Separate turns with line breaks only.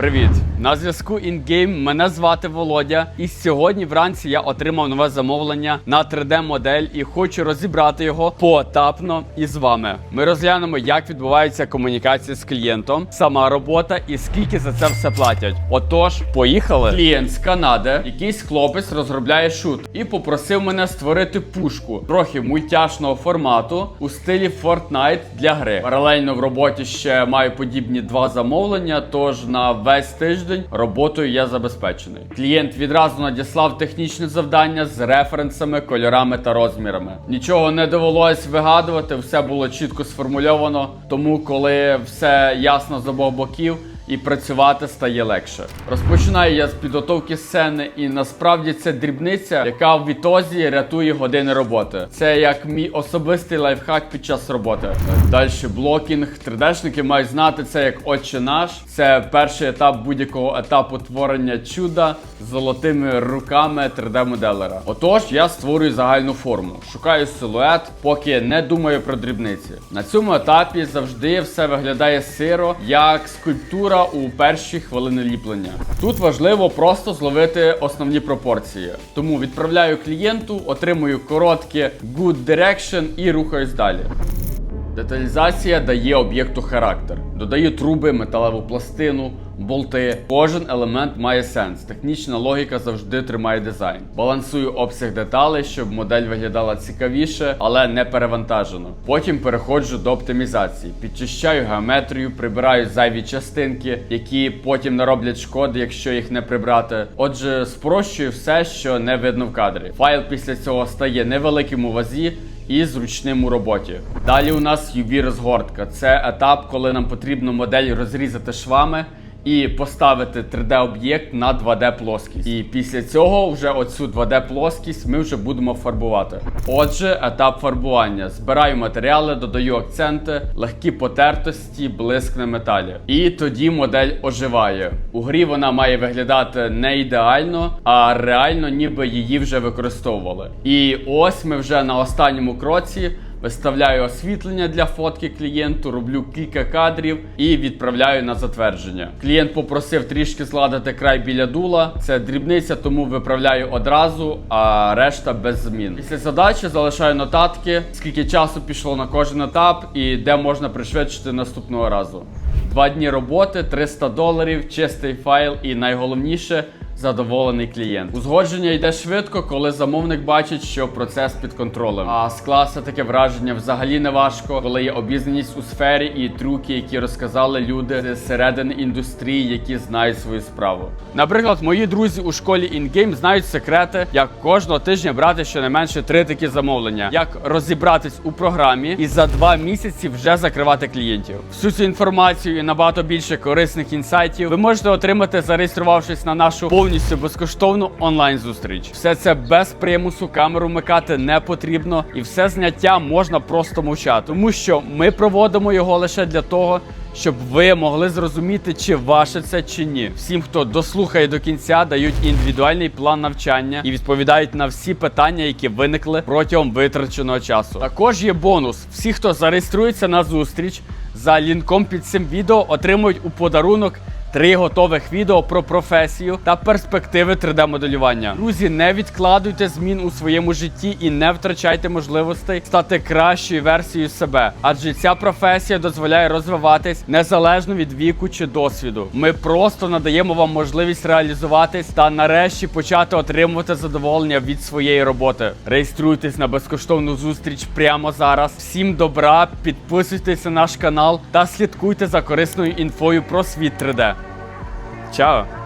Привіт! На зв'язку InGame. Мене звати Володя. І сьогодні вранці я отримав нове замовлення на 3D-модель і хочу розібрати його поетапно із вами. Ми розглянемо, як відбувається комунікація з клієнтом, сама робота і скільки за це все платять. Отож, поїхали. Клієнт з Канади, якийсь хлопець розробляє шут і попросив мене створити пушку трохи мультяшного формату у стилі Fortnite для гри. Паралельно в роботі ще маю подібні два замовлення. Тож на весь тиждень роботою я забезпечений. Клієнт відразу надіслав технічне завдання з референсами, кольорами та розмірами. Нічого не довелось вигадувати, все було чітко сформульовано. Тому, коли все ясно з обох боків. І працювати стає легше. Розпочинаю я з підготовки сцени, і насправді це дрібниця, яка в відтозі рятує години роботи. Це як мій особистий лайфхак під час роботи. Далі блокінг. 3D-шники мають знати це як отче наш. Це перший етап будь-якого етапу творення чуда з золотими руками 3D-моделера. Отож, я створюю загальну форму, шукаю силует, поки не думаю про дрібниці. На цьому етапі завжди все виглядає сиро, як скульптура у перші хвилини ліплення. Тут важливо просто зловити основні пропорції. Тому відправляю клієнту, отримую коротке good direction і рухаюсь далі. Деталізація дає об'єкту характер. Додаю труби, металеву пластину, болти. Кожен елемент має сенс. Технічна логіка завжди тримає дизайн. Балансую обсяг деталей, щоб модель виглядала цікавіше, але не перевантажено. Потім переходжу до оптимізації. Підчищаю геометрію, прибираю зайві частинки, які потім нароблять шкоди, якщо їх не прибрати. Отже, спрощую все, що не видно в кадрі. Файл після цього стає невеликим у вазі і зручним у роботі. Далі у нас UV розгортка. Це етап, коли нам потрібно модель розрізати швами. І поставити 3D-об'єкт на 2D-плоскість. І після цього вже оцю 2D-плоскість ми вже будемо фарбувати. Отже, етап фарбування. Збираю матеріали, додаю акценти, легкі потертості, блиск на металі. І тоді модель оживає. У грі вона має виглядати не ідеально, а реально, ніби її вже використовували. І ось ми вже на останньому кроці. Виставляю освітлення для фотки клієнту, роблю кілька кадрів і відправляю на затвердження. Клієнт попросив трішки зладити край біля дула. Це дрібниця, тому виправляю одразу, а решта без змін. Після задачі залишаю нотатки, скільки часу пішло на кожен етап і де можна пришвидшити наступного разу. Два дні роботи, 300 доларів, чистий файл і найголовніше задоволений клієнт. Узгодження йде швидко, коли замовник бачить, що процес під контролем. А скласти таке враження взагалі не важко, коли є обізнаність у сфері і трюки, які розказали люди з середини індустрії, які знають свою справу. Наприклад, мої друзі у школі InGame знають секрети, як кожного тижня брати щонайменше три такі замовлення, як розібратись у програмі і за два місяці вже закривати клієнтів. Всю цю інформацію і набагато більше корисних інсайтів ви можете отримати, зареєструвавшись на нашу повністю безкоштовну онлайн-зустріч. Все це без примусу, камеру вмикати не потрібно, і все зняття можна просто мовчати, тому що ми проводимо його лише для того. Щоб ви могли зрозуміти, чи ваше це чи ні. Всім, хто дослухає до кінця, дають індивідуальний план навчання і відповідають на всі питання, які виникли протягом витраченого часу. Також є бонус: всі, хто зареєструється на зустріч за лінком під цим відео, отримують у подарунок. Три готових відео про професію та перспективи 3D-моделювання. Друзі, не відкладуйте змін у своєму житті і не втрачайте можливостей стати кращою версією себе, адже ця професія дозволяє розвиватись незалежно від віку чи досвіду. Ми просто надаємо вам можливість реалізуватись та нарешті почати отримувати задоволення від своєї роботи. Реєструйтесь на безкоштовну зустріч прямо зараз. Всім добра, підписуйтесь на наш канал та слідкуйте за корисною інфою про світ 3D. Tchau!